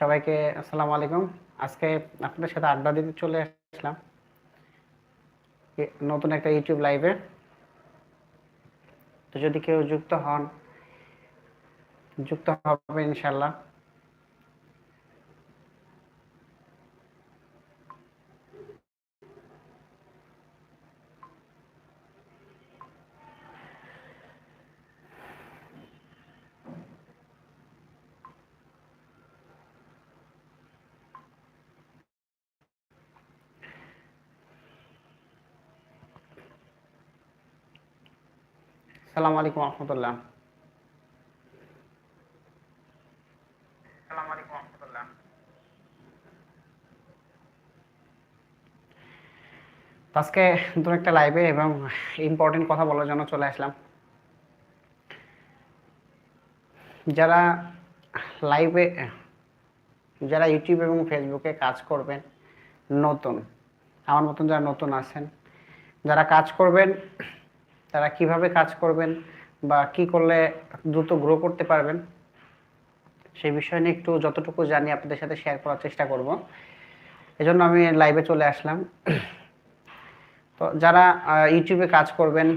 সবাইকে আসসালামু আলাইকুম। আজকে আপনাদের সাথে আড্ডা দিতে চলে আসলাম। নতুন একটা ইউটিউব লাইভে তো যদি কেউ যুক্ত হন, যুক্ত হবে ইনশাল্লাহ আসসালামু আলাইকুম রহমতুল্লাহ। আজকে নতুন একটা লাইভে এবং ইম্পর্টেন্ট কথা বলার জন্য চলে আসলাম। যারা লাইভে যারা ইউটিউব এবং ফেসবুকে কাজ করবেন নতুন আমার মতন যারা নতুন আছেন যারা কাজ করবেন তারা কীভাবে কাজ করবেন বা কি করলে দ্রুত গ্রো করতে পারবেন, সেই বিষয় নিয়ে একটু যতটুকু জানি আপনাদের সাথে শেয়ার করার চেষ্টা করব। এজন্য আমি লাইভে চলে আসলাম। তো যারা ইউটিউবে কাজ করবেন,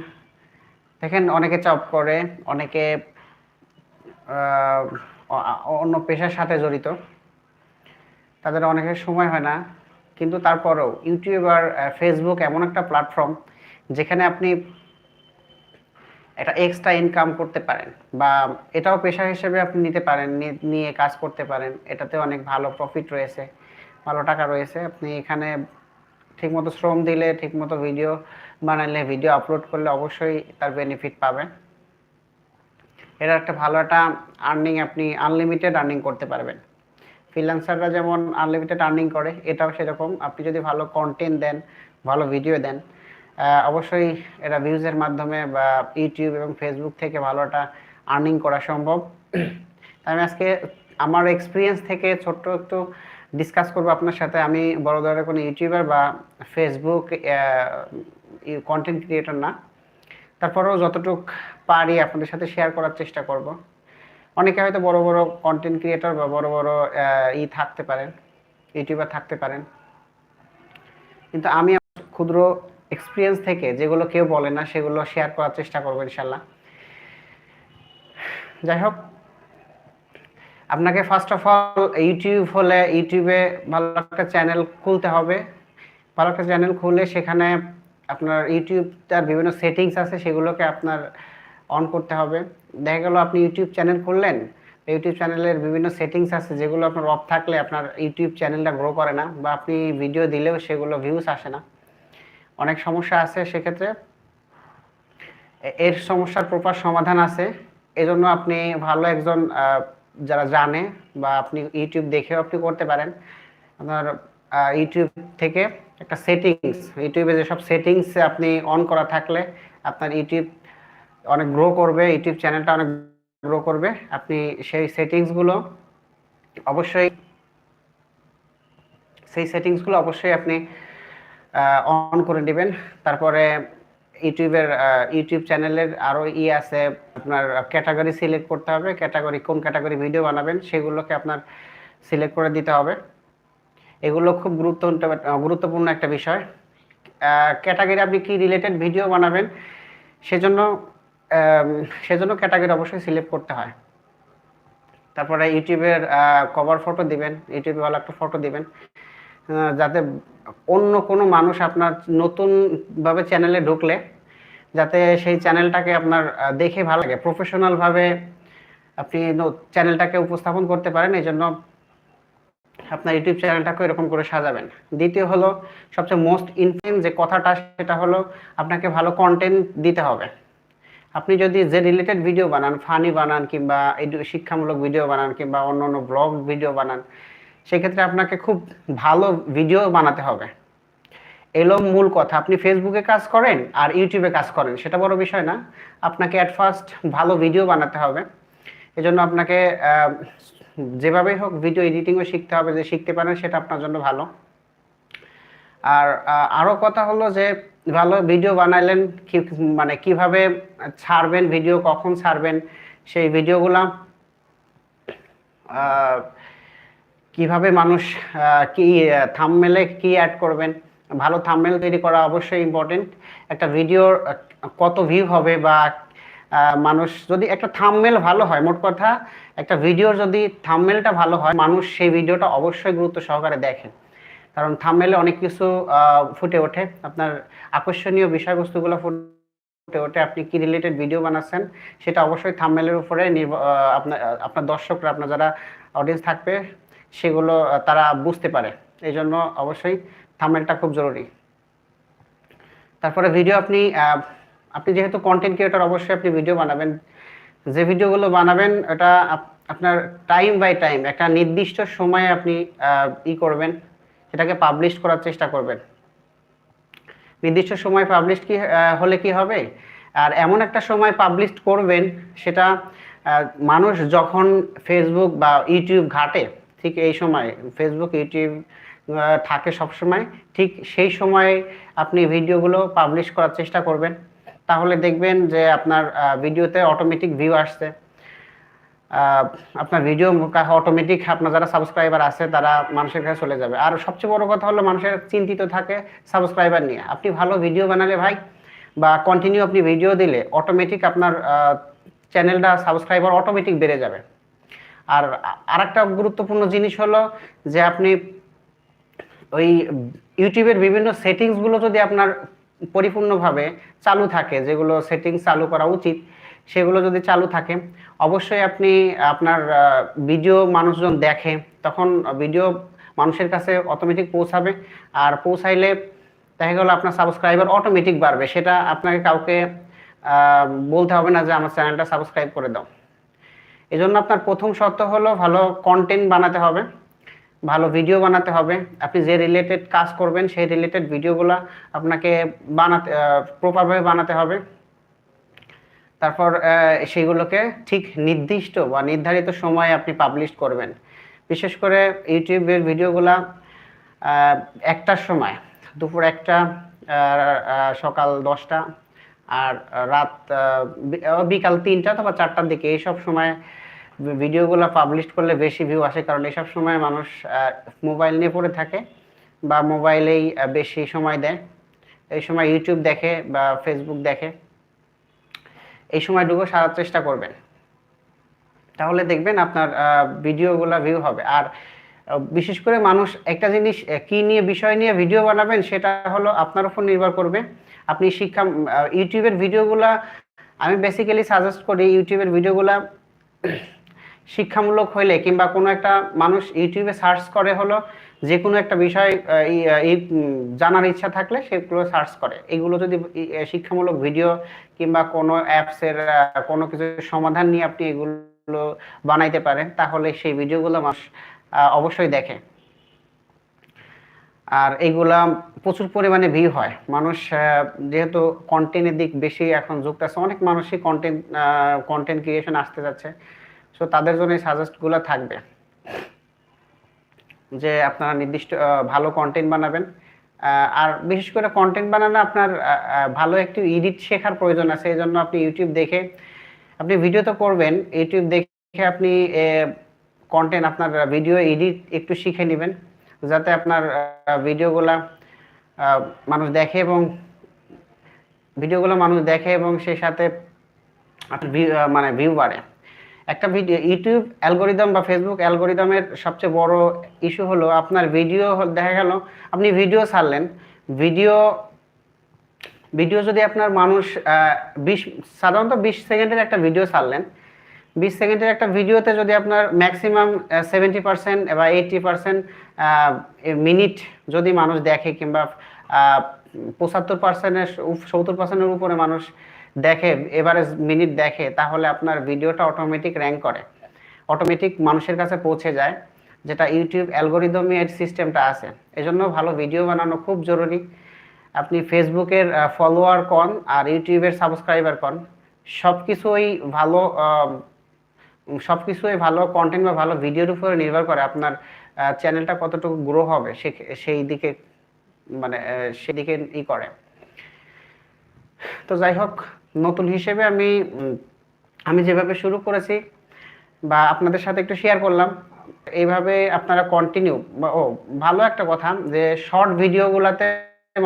দেখেন অনেকে জব করে, অনেকে অন্য পেশার সাথে জড়িত, তাদের অনেকের সময় হয় না, কিন্তু তারপরেও ইউটিউব আর ফেসবুক এমন একটা প্ল্যাটফর্ম যেখানে আপনি একটা এক্সট্রা ইনকাম করতে পারেন বা এটাও পেশা হিসেবে আপনি নিতে পারেন নিয়ে কাজ করতে পারেন। এটাতে অনেক ভালো প্রফিট রয়েছে, ভালো টাকা রয়েছে। আপনি এখানে ঠিকমতো শ্রম দিলে, ঠিকমতো ভিডিও বানালে ভিডিও আপলোড করলে অবশ্যই তার বেনিফিট পাবেন। এটা একটা ভালো একটা আর্নিং আপনি আনলিমিটেড আর্নিং করতে পারবেন। ফ্রিল্যান্সাররা যেমন আনলিমিটেড আর্নিং করে, এটাও সেরকম। আপনি যদি ভালো কন্টেন্ট দেন, ভালো ভিডিও দেন অবশ্যই এটা ভিউজের মাধ্যমে বা ইউটিউব এবং ফেসবুক থেকে ভালো একটা আর্নিং করা সম্ভব। আমি আজকে আমার এক্সপিরিয়েন্স থেকে ছোট্ট একটু ডিসকাস করব আপনার সাথে। আমি বড় ধরনের কোনো ইউটিউবার বা ফেসবুক কন্টেন্ট ক্রিয়েটর না। তারপরেও যতটুক পারি আপনাদের সাথে শেয়ার করার চেষ্টা করব। অনেকে হয়তো বড় বড় কন্টেন্ট ক্রিয়েটর বা বড় বড় ই থাকতে পারেন ইউটিউবার থাকতে পারেন। কিন্তু আমি ক্ষুদ্র এক্সপিরিয়েন্স থেকে যেগুলো কেউ বলে না, সেগুলো শেয়ার করার চেষ্টা করব ইনশাল্লাহ। যাই হোক, আপনাকে ফার্স্ট অফ অল ইউটিউব হলে ইউটিউবে ভালো একটা চ্যানেল খুলতে হবে। ভালো একটা চ্যানেল খুলে সেখানে আপনার ইউটিউব তার বিভিন্ন সেটিংস আছে, সেগুলোকে আপনার অন করতে হবে। দেখা গেল আপনি ইউটিউব চ্যানেল খুললেন ইউটিউব চ্যানেলের বিভিন্ন সেটিংস আছে, যেগুলো আপনার অফ থাকলে আপনার ইউটিউব চ্যানেলটা গ্রো করে না, বা আপনি ভিডিও দিলেও সেগুলো ভিউস আসে না। অনেক সমস্যা আছে সেক্ষেত্রে। এর সমস্যার প্রপার সমাধান আছে। এজন্য আপনি ভালো একজন যারা জানে বা আপনি ইউটিউব দেখেও আপনি করতে পারেন। আপনার ইউটিউব থেকে একটা সেটিংস, ইউটিউবে যেসব সেটিংস আপনি অন করা থাকলে আপনার ইউটিউব অনেক গ্রো করবে, ইউটিউব চ্যানেলটা অনেক গ্রো করবে। আপনি সেই সেটিংসগুলো অবশ্যই, সেই সেটিংসগুলো অবশ্যই আপনি অন করে নেবেন। তারপরে ইউটিউবের ইউটিউব চ্যানেলের আরও ই আছে, আপনার ক্যাটাগরি সিলেক্ট করতে হবে, ক্যাটাগরি, কোন ক্যাটাগরি ভিডিও বানাবেন সেগুলোকে আপনার সিলেক্ট করে দিতে হবে। এগুলো খুব গুরুত্ব গুরুত্বপূর্ণ একটা বিষয়। ক্যাটাগরি আপনি কি রিলেটেড ভিডিও বানাবেন, সেজন্য সেজন্য ক্যাটাগরি অবশ্যই সিলেক্ট করতে হয়। তারপরে ইউটিউবের কভার ফটো দিবেন ইউটিউবে ভালো একটা ফটো দিবেন। যাতে অন্য কোনো মানুষ আপনার নতুনভাবে চ্যানেলে ঢুকলে, যাতে সেই চ্যানেলটাকে আপনার দেখে ভালো লাগে। প্রফেশনালভাবে আপনি চ্যানেলটাকে উপস্থাপন করতে পারেন, এই জন্য আপনার ইউটিউব চ্যানেলটাকে এরকম করে সাজাবেন। দ্বিতীয় হলো, সবচেয়ে মোস্ট ইম্পর্টেন্ট যে কথাটা, সেটা হলো আপনাকে ভালো কন্টেন্ট দিতে হবে। আপনি যদি যে রিলেটেড ভিডিও বানান ফানি বানান কিংবা শিক্ষামূলক ভিডিও বানান কিংবা অন্য অন্য ব্লগ ভিডিও বানান সেক্ষেত্রে আপনাকে খুব ভালো ভিডিও বানাতে হবে। এলো মূল কথা আপনি ফেসবুকে কাজ করেন আর ইউটিউবে কাজ করেন সেটা বড় বিষয় না। আপনাকে অ্যাট ফার্স্ট ভালো ভিডিও বানাতে হবে। এজন্য আপনাকে যেভাবেই হোক ভিডিও এডিটিংও শিখতে হবে যে শিখতে পারেন সেটা আপনার জন্য ভালো। আর আহ, আরও কথা হলো যে ভালো ভিডিও বানাইলেন কি মানে কীভাবে ছাড়বেন ভিডিও কখন ছাড়বেন সেই ভিডিওগুলা কীভাবে মানুষ কি থামমেলে কি অ্যাড করবেন? ভালো থামমেল তৈরি করা অবশ্যই ইম্পর্টেন্ট একটা ভিডিওর কত ভিউ হবে বা মানুষ যদি একটা থামমেল ভালো হয়, মোট কথা একটা ভিডিওর যদি থামমেলটা ভালো হয়, মানুষ সেই ভিডিওটা অবশ্যই গুরুত্ব সহকারে দেখে। কারণ থামমেলে অনেক কিছু ফুটে ওঠে। আপনার আকর্ষণীয় বিষয়বস্তুগুলো ফুটে ওঠে। আপনি কি রিলেটেড ভিডিও বানাচ্ছেন, সেটা অবশ্যই থামমেলের উপরে আপনার আপনার দর্শকরা, আপনার যারা অডিয়েন্স থাকবে সেগুলো তারা বুঝতে পারে। এই জন্য অবশ্যই থামমেলটা খুব জরুরি। তারপরে ভিডিও আপনি আপনি যেহেতু কন্টেন্ট ক্রিয়েটর অবশ্যই আপনি ভিডিও বানাবেন। যে ভিডিওগুলো বানাবেন এটা আপনার টাইম বাই টাইম একটা নির্দিষ্ট সময়ে আপনি ই করবেন। সেটাকে পাবলিশ করার চেষ্টা করবেন। নির্দিষ্ট সময় পাবলিশ কি হলে কি হবে? আর এমন একটা সময় পাবলিশ করবেন, সেটা মানুষ যখন ফেসবুক বা ইউটিউব ঘাটে ঠিক এই সময় ফেসবুক ইউটিউব থাকে সব সময় ঠিক সেই সময়ে আপনি ভিডিওগুলো পাবলিশ করার চেষ্টা করবেন। তাহলে দেখবেন যে আপনার ভিডিওতে অটোমেটিক ভিউ আসছে। আপনার ভিডিও অটোমেটিক আপনার যারা সাবস্ক্রাইবার আছে, তারা মানুষের কাছে চলে যাবে। আর সবচেয়ে বড় কথা হলো মানুষের চিন্তিত থাকে সাবস্ক্রাইবার নিয়ে। আপনি ভালো ভিডিও বানালে ভাই, বা কন্টিনিউ আপনি ভিডিও দিলে অটোমেটিক আপনার চ্যানেলটা সাবস্ক্রাইবার অটোমেটিক বেড়ে যাবে। আর আরেকটা গুরুত্বপূর্ণ জিনিস হলো যে আপনি ওই ইউটিউবের বিভিন্ন সেটিংসগুলো যদি আপনার পরিপূর্ণভাবে চালু থাকে, যেগুলো সেটিংস চালু করা উচিত, সেগুলো যদি চালু থাকে, অবশ্যই আপনি আপনার ভিডিও মানুষজন দেখে, তখন ভিডিও মানুষের কাছে অটোমেটিক পৌঁছাবে। আর পৌঁছাইলে দেখা গেলো আপনার সাবস্ক্রাইবার অটোমেটিক বাড়বে। সেটা আপনাকে কাউকে বলতে হবে না যে আমার চ্যানেলটা সাবস্ক্রাইব করে দাও। এই জন্য আপনার প্রথম শর্ত হলো ভালো কন্টেন্ট বানাতে হবে, ভালো ভিডিও বানাতে হবে। আপনি যে রিলেটেড কাজ করবেন, সেই রিলেটেড ভিডিওগুলো আপনাকে বানাতে প্রপারভাবে বানাতে হবে। তারপর সেগুলোকে ঠিক নির্দিষ্ট বা নির্ধারিত সময়ে আপনি পাবলিশ করবেন। বিশেষ করে ইউটিউবের ভিডিওগুলা একটার সময়, দুপুর একটা সকাল দশটা আর রাত বিকাল তিনটা অথবা চারটার দিকে এইসব সময় ভিডিওগুলো পাবলিশ করলে বেশি ভিউ আসে। কারণ এইসব সময় মানুষ মোবাইল নিয়ে পড়ে থাকে বা মোবাইলেই বেশি সময় দেয়। এই সময় ইউটিউব দেখে বা ফেসবুক দেখে। এই সময় সময়টুকু সারার চেষ্টা করবেন। তাহলে দেখবেন আপনার ভিডিওগুলো ভিউ হবে। আর বিশেষ করে মানুষ একটা জিনিস কি নিয়ে বিষয় নিয়ে ভিডিও বানাবেন সেটা হলো আপনার উপর নির্ভর করবে। আপনি শিক্ষা ইউটিউবের ভিডিওগুলা আমি বেসিক্যালি সাজেস্ট করি ইউটিউবের ভিডিওগুলা শিক্ষামূলক হইলে কিংবা কোনো একটা মানুষ ইউটিউবে সার্চ করে হলো যে কোনো একটা বিষয় জানার ইচ্ছা থাকলে সেগুলো সার্চ করে। এগুলো যদি শিক্ষামূলক ভিডিও কিংবা কোনো অ্যাপসের কোনো কিছু সমাধান নিয়ে আপনি এগুলো বানাইতে পারেন, তাহলে সেই ভিডিওগুলো মানুষ অবশ্যই দেখে। আর এইগুলা প্রচুর পরিমাণে ভিউ হয়। মানুষ যেহেতু কন্টেন্টের দিক বেশি এখন যুক্ত আছে, অনেক মানুষই কন্টেন্ট কন্টেন্ট ক্রিয়েশন আসতে যাচ্ছে। সো তাদের জন্য এই সাজেস্টগুলো থাকবে। যে আপনারা নির্দিষ্ট ভালো কন্টেন্ট বানাবেন। আর বিশেষ করে কন্টেন্ট বানানো আপনার ভালো একটি এডিট শেখার প্রয়োজন আছে। এই জন্য আপনি ইউটিউব দেখে, আপনি ভিডিও তো করবেন ইউটিউব দেখে আপনি কন্টেন্ট আপনার ভিডিও এডিট একটু শিখে নেবেন, যাতে আপনার ভিডিওগুলা মানুষ দেখে এবং ভিডিওগুলো মানুষ দেখে এবং সেই সাথে মানে ভিউ বাড়ে। একটা ভিডিও ইউটিউব অ্যালগোরিদম বা ফেসবুক অ্যালগোরিদমের সবচেয়ে বড় ইস্যু হলো আপনার ভিডিও দেখা গেল, আপনি ভিডিও ছাড়লেন ভিডিও ভিডিও যদি আপনার মানুষ বিশ, সাধারণত বিশ সেকেন্ডের একটা ভিডিও ছাড়লেন বিশ সেকেন্ডের একটা ভিডিওতে যদি আপনার ম্যাক্সিমাম সেভেন্টি পার্সেন্ট বা এইটটি পার্সেন্ট মিনিট যদি মানুষ দেখে কিংবা পঁচাত্তর পার্সেন্টের সত্তর পার্সেন্টের উপরে মানুষ দেখে এভারেজ মিনিট দেখে, তাহলে আপনার ভিডিওটা অটোমেটিক র্যাঙ্ক করে। অটোমেটিক মানুষের কাছে পৌঁছে যায়, যেটা ইউটিউব অ্যালগোরিদমের সিস্টেমটা আছে। এজন্য ভালো ভিডিও বানানো খুব জরুরি। আপনি ফেসবুকের ফলোয়ার কন আর ইউটিউবের সাবস্ক্রাইবার কন। সব কিছুই ভালো সব কিছুই ভালো কন্টেন্ট বা ভালো ভিডিওর উপরে নির্ভর করে আপনার চ্যানেলটা কতটুকু গ্রো হবে সেই দিকে মানে সেদিকে ই করে। তো যাই হোক, নতুন হিসেবে আমি আমি যেভাবে শুরু করেছি বা আপনাদের সাথে একটু শেয়ার করলাম, এইভাবে আপনারা কন্টিনিউ ও, ভালো একটা কথা যে শর্ট ভিডিওগুলোতে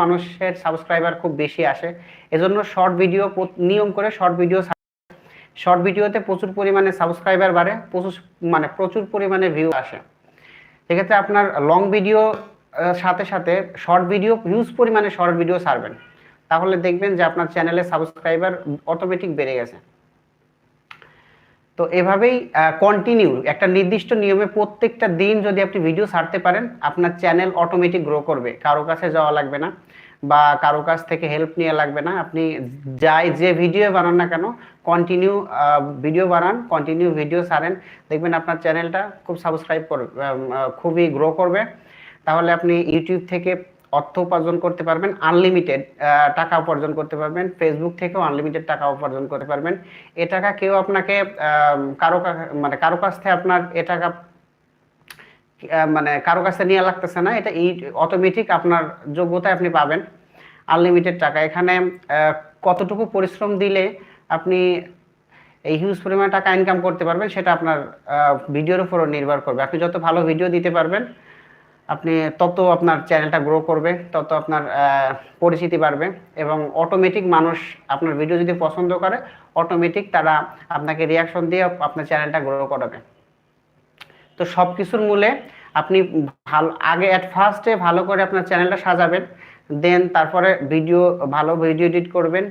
মানুষের সাবস্ক্রাইবার খুব বেশি আসে। এজন্য শর্ট ভিডিও নিয়ম করে শর্ট ভিডিও শর্ট ভিডিওতে প্রচুর পরিমাণে সাবস্ক্রাইবার বাড়ে, প্রচুর মানে প্রচুর পরিমাণে ভিউ আসে। সেক্ষেত্রে আপনার লং ভিডিও সাথে সাথে শর্ট ভিডিও হিউজ পরিমাণে শর্ট ভিডিও ছাড়বেন। তাহলে দেখবেন যে আপনার চ্যানেলে সাবস্ক্রাইবার অটোমেটিক বেড়ে গেছে। তো এভাবেই কন্টিনিউ একটা নির্দিষ্ট নিয়মে প্রত্যেকটা দিন যদি আপনি ভিডিও ছাড়তে পারেন, আপনার চ্যানেল অটোমেটিক গ্রো করবে। কারও কাছে যাওয়া লাগবে না। বা কারও কাছ থেকে হেল্প নিয়ে লাগবে না। আপনি যাই যে ভিডিও বানান না কেন কন্টিনিউ ভিডিও বানান কন্টিনিউ ভিডিও সারেন। দেখবেন আপনার চ্যানেলটা খুব সাবস্ক্রাইব করবে খুবই গ্রো করবে। তাহলে আপনি ইউটিউব থেকে অর্থ উপার্জন করতে পারবেন আনলিমিটেড টাকা উপার্জন করতে পারবেন। ফেসবুক থেকেও আনলিমিটেড টাকা উপার্জন করতে পারবেন। এ টাকা কেউ আপনাকে কারও মানে কারও কাছ থেকে আপনার এ টাকা মানে কারও কাছে নিয়ে লাগতেছে না, এটা এই অটোমেটিক আপনার যোগ্যতায় আপনি পাবেন আনলিমিটেড টাকা। এখানে কতটুকু পরিশ্রম দিলে আপনি এই হিউজ পরিমাণে টাকা ইনকাম করতে পারবেন, সেটা আপনার ভিডিওর উপরও নির্ভর করবে। আপনি যত ভালো ভিডিও দিতে পারবেন, আপনি তত আপনার চ্যানেলটা গ্রো করবে, তত আপনার পরিচিতি বাড়বে এবং অটোমেটিক মানুষ আপনার ভিডিও যদি পছন্দ করে অটোমেটিক তারা আপনাকে রিয়াকশন দিয়ে আপনার চ্যানেলটা গ্রো করাবে। তো সব কিছুর মূলে আপনি ভালো, আগে অ্যাট ফার্স্টে ভালো করে আপনার চ্যানেলটা সাজাবেন দেন তারপরে ভিডিও ভালো ভিডিও এডিট করবেন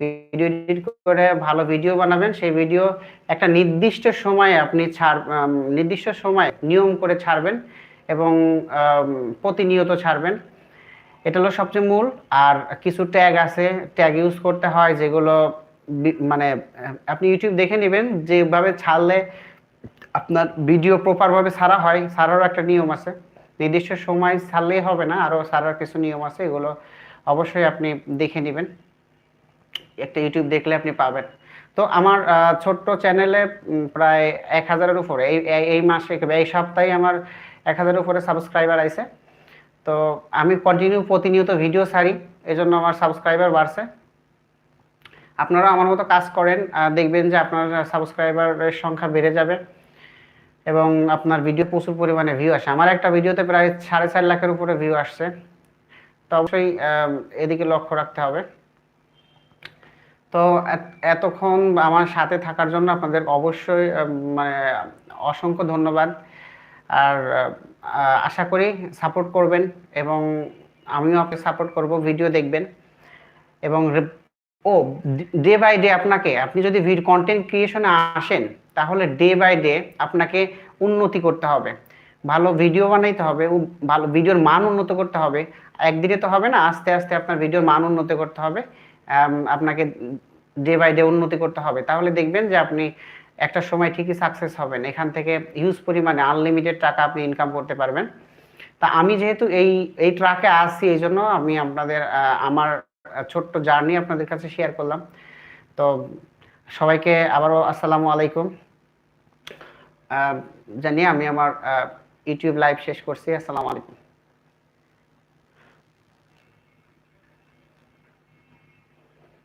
ভিডিও এডিট করে ভালো ভিডিও বানাবেন, সেই ভিডিও একটা নির্দিষ্ট সময়ে আপনি ছাড় নির্দিষ্ট সময় নিয়ম করে ছাড়বেন এবং প্রতিনিয়ত ছাড়বেন। এটা হলো সবচেয়ে মূল। আর কিছু ট্যাগ আছে ট্যাগ ইউজ করতে হয় যেগুলো মানে আপনি ইউটিউব দেখে নেবেন, যেভাবে ছাড়লে আপনার ভিডিও প্রপারভাবে ছাড়া হয়, ছাড়ারও একটা নিয়ম আছে। নির্দিষ্ট সময় ছাড়লেই হবে না, আরও সারার কিছু নিয়ম আছে, এগুলো অবশ্যই আপনি দেখে নেবেন। একটা ইউটিউব দেখলে আপনি পাবেন। তো আমার ছোট্ট চ্যানেলে প্রায় এক হাজারের উপরে, এই এই মাসে এই সপ্তাহে আমার এক হাজারের উপরে সাবস্ক্রাইবার আছে তো আমি কন্টিনিউ প্রতিনিয়ত ভিডিও ছাড়ি এই জন্য আমার সাবস্ক্রাইবার বাড়ছে। আপনারা আমার মতো কাজ করেন দেখবেন যে আপনার সাবস্ক্রাইবারের সংখ্যা বেড়ে যাবে। এবং আপনার ভিডিও প্রচুর পরিমাণে ভিউ আসে। আমার একটা ভিডিওতে প্রায় সাড়ে চার লাখের উপরে ভিউ আসছে। তো অবশ্যই এদিকে লক্ষ্য রাখতে হবে। তো এতক্ষণ আমার সাথে থাকার জন্য আপনাদের অবশ্যই মানে অসংখ্য ধন্যবাদ। আর আশা করি সাপোর্ট করবেন এবং আমিও আপনাকে সাপোর্ট করব ভিডিও দেখবেন। এবং ও ডে বাই ডে আপনাকে, আপনি যদি ভিড কন্টেন্ট ক্রিয়েশনে আসেন, তাহলে ডে বাই ডে আপনাকে উন্নতি করতে হবে। ভালো ভিডিও বানাইতে হবে ভালো ভিডিওর মান উন্নত করতে হবে। একদিনে তো হবে না, আস্তে আস্তে আপনার ভিডিওর মান উন্নত করতে হবে আপনাকে ডে বাই ডে উন্নতি করতে হবে। তাহলে দেখবেন যে আপনি একটা সময় ঠিকই সাকসেস হবেন। এখান থেকে হিউজ পরিমাণে আনলিমিটেড টাকা আপনি ইনকাম করতে পারবেন। তা আমি যেহেতু এই এই ট্রাকে আসছি এই জন্য আমি আপনাদের আমার ছোট্ট জার্নি আপনাদের কাছে শেয়ার করলাম। তো সবাইকে আবারও আসসালামু আলাইকুম। জানি আমি আমার ইউটিউব লাইভ শেষ করছি। আসসালামু আলাইকুম।